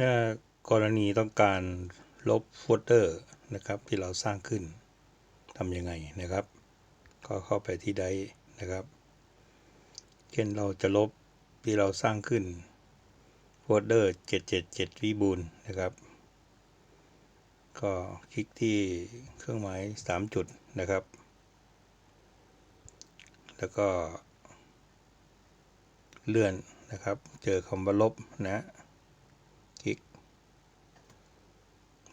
ถ้ากรณีต้องการลบโฟลเดอร์นะครับที่เราสร้างขึ้นทำยังไงนะครับ ก็เข้าไปที่ไดนะครับ เช่นเราจะลบที่เราสร้างขึ้นโฟลเดอร์ 777วิบูลนะครับ ก็คลิกที่เครื่องหมาย 3 จุดนะครับ แล้วก็เลื่อนนะครับ เจอคำว่าลบนะ คลิก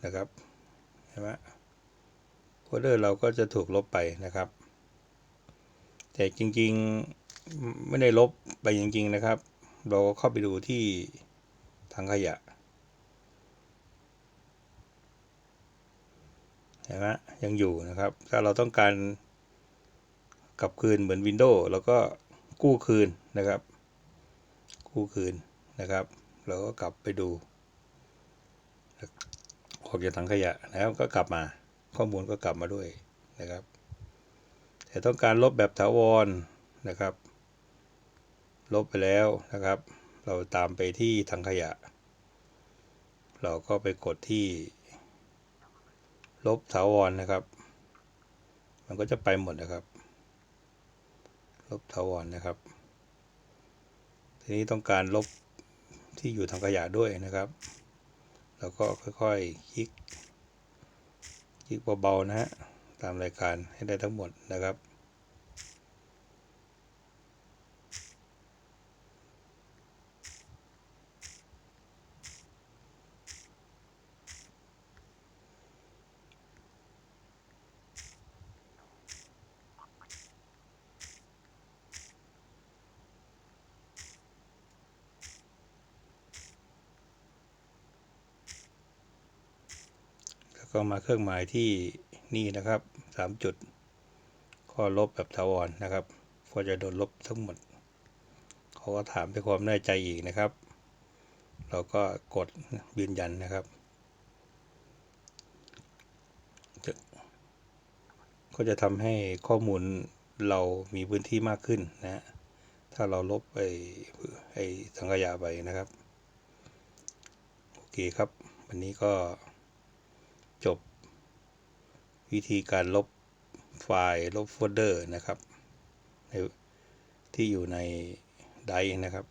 นะครับเห็นไหมโฟลเดอร์เราก็จะถูกลบไปนะครับ แต่จริงๆไม่ได้ลบไปจริงๆนะครับ เราก็เข้าไปดูที่ถังขยะเห็นไหมยังอยู่นะครับ ถ้าเราต้องการกลับคืนเหมือน Windows เราก็กู้คืนนะครับ กู้คืนนะครับ เราก็กลับไปดู ออกจากถังขยะนะครับก็กลับมา ข้อมูลก็กลับมาด้วยนะครับ แต่ต้องการลบแบบถาวรนะครับ ลบไปแล้วนะครับ เราตามไปที่ถังขยะ เราก็ไปกดที่ ลบถาวรนะครับ มันก็จะไปหมดนะครับ ลบถาวรนะครับ ทีนี้ต้องการลบที่อยู่ถังขยะด้วยนะครับ แล้วก็ค่อยๆคลิก คลิกเบาๆนะฮะ ตามรายการให้ได้ทั้งหมดนะครับ ก็มาเครื่องหมายที่นี่นะครับสามจุดก็ลบแบบถาวรนะครับ ก็จะโดนลบทั้งหมด เขาก็ถามด้วยความแน่ใจอีกนะครับ เราก็กดยืนยันนะครับจะก็จะทำให้ข้อมูลเรามีพื้นที่มากขึ้นนะ ถ้าเราลบไอ้ไอ้สังขยาไปนะครับ โอเคครับ วันนี้ก็ จบ วิธีการลบไฟล์ลบโฟลเดอร์นะครับในที่อยู่ในไดร์นะครับ